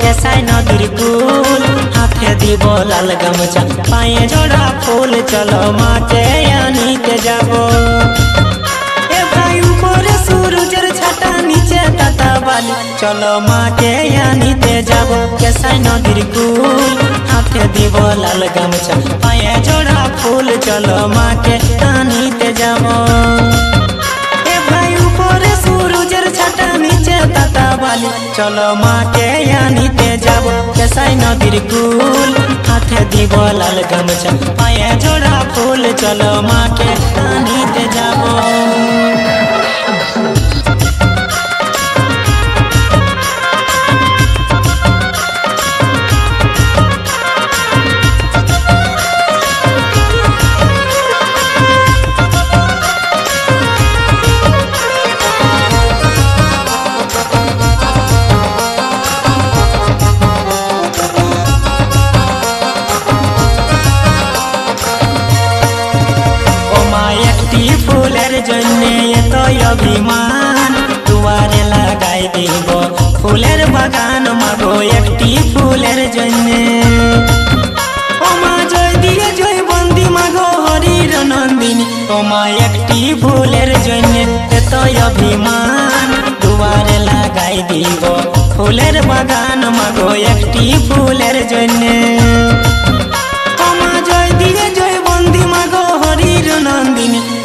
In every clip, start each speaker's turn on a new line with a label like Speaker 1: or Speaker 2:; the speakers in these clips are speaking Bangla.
Speaker 1: ভেসায় নদীর কুল হাতে দিব লাল গামছা, পায়ে জোড়া ফুল, চলো মাঠে আনিতে যাব। এ ভাই উপরে সূর্যের ছাটা নিচে তাতা বালি, চলো মাকে আনিতে যাব। কেসাই নদীর কুল হাতে দিব লাল গামছা, পায়ে জোড়া ফুল, চলো বালি চলো মাকে আনিতে যাব। কেসাই নদীর কুল হাতে দিব লাল গামছা। পায়ে জোড়া ফুল, চলো মাকে আনিতে যাব। জন্য এত অভিমান। দুয়ারে লাগাই দিব ফুলের বাগান, মাগো একটি ফুলের জন্য। ও মা জয় দিয়ে জয় বন্দি, মাগো হরির নন্দিনী। ও একটি ফুলের জন্য এত অভিমান। দুয়ারে লাগাই দিব ফুলের বাগান, মাগো একটি ফুলের জন্য। ওমা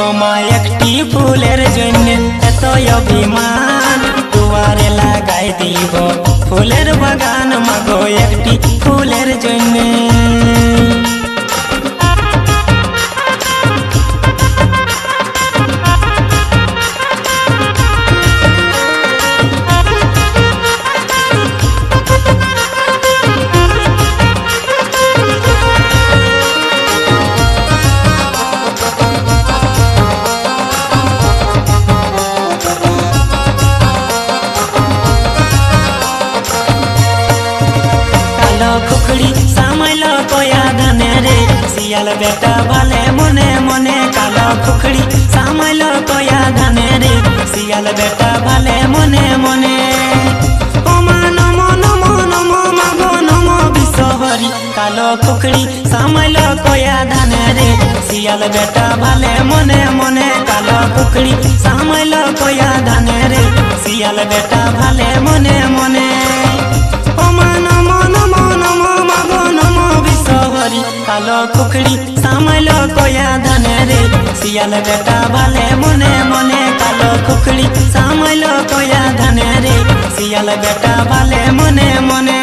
Speaker 1: ওমা একটি ফুলের জন্য এত অভিমান দুয়ারে লাগাই দিব। ফুলের বাগান মাগো একটি ফুলের জন্য। কালো সামাইল কয়া ধানে রে। শিয়াল বেটা ভালে মনে মনে কালো কুকড়ি সামাইল কয়া ধানে রে। শিয়াল বেটা ভালে মনে মনে। কালো কুকড়ি সামাইল কয়া ধানে রে। শিয়াল বেটা ভালে মনে মনে কালো কুকড়ি সামাইল কয়া ধানে রে। শিয়াল বেটা ভালে মনে মনে বিশ্বহরি কালো কুকড়ি সামাইল কয়া ধানে রে শিয়াল বেটা ভালে মনে মনে কালো কুকড়ি সামাইল কয়া ধানে রে শিয়াল বেটা ভালে মনে মনে